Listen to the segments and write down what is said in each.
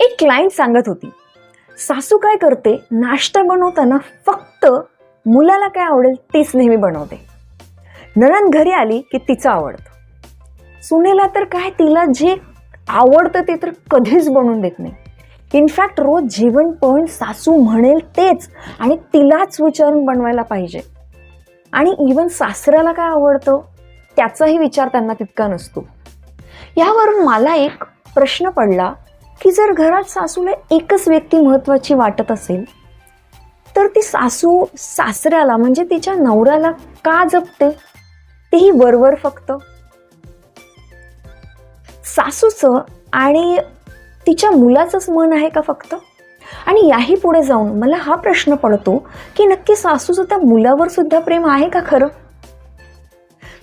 एक क्लायंट सांगत होती सासू काय करते? नाश्ता बनवताना फक्त मुलाला काय आवडेल तेच नेहमी बनवते. नणंद घरी आली की तिचं आवडतं. सुनेला तर काय तिला जे आवडतं ते तर कधीच बनवून देत नाही. इनफॅक्ट रोज जेवण पण सासू म्हणेल तेच आणि तिलाच विचारून बनवायला पाहिजे. आणि इवन सासऱ्याला काय आवडतं? त्याचाही विचार त्यांना तितका नसतो. यावरून मला एक प्रश्न पडला की जर घरात सासूला एकच व्यक्ती महत्त्वाची वाटत असेल तर ती सासू सासऱ्याला म्हणजे तिच्या नवऱ्याला का जपते? तेही वरवर फक्त. सासूचं आणि तिच्या मुलाचंच मन आहे का फक्त? आणि याही पुढे जाऊन मला हा प्रश्न पडतो की नक्की सासूचं त्या मुलावर सुद्धा प्रेम आहे का खरं?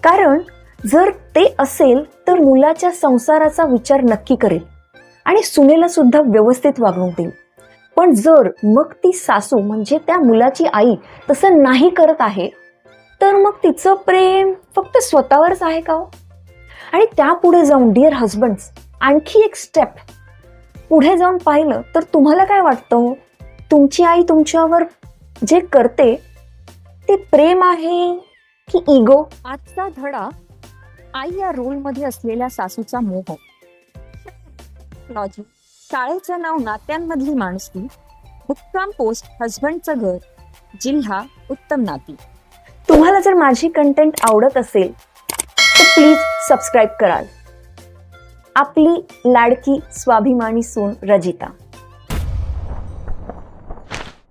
कारण जर ते असेल तर मुलाच्या संसाराचा विचार नक्की करेल. आणि सुनेला सुद्धा व्यवस्थित वागणूक देईल. पण जर मग ती सासू म्हणजे त्या मुलाची आई तसं नाही करत आहे तर मग तिचं प्रेम फक्त स्वतःवरच आहे का हो? आणि त्यापुढे जाऊन डिअर हजबंड्स आणखी एक स्टेप पुढे जाऊन पाहिलं तर तुम्हाला काय वाटतं हो? तुमची आई तुमच्यावर जे करते ते प्रेम आहे की इगो आजचा धडा आई या रोलमध्ये असलेल्या सासूचा मोह. लॉजिक शाळेचं नाव नात्यांमधली माणुसकी मुक्काम पोस्ट हजबंडचं घर जिल्हा उत्तम नाती. तुम्हाला जर माझी कंटेंट आवडत असेल तर प्लीज सबस्क्राईब कराल. आपली लाडकी स्वाभिमानी सून रजिता.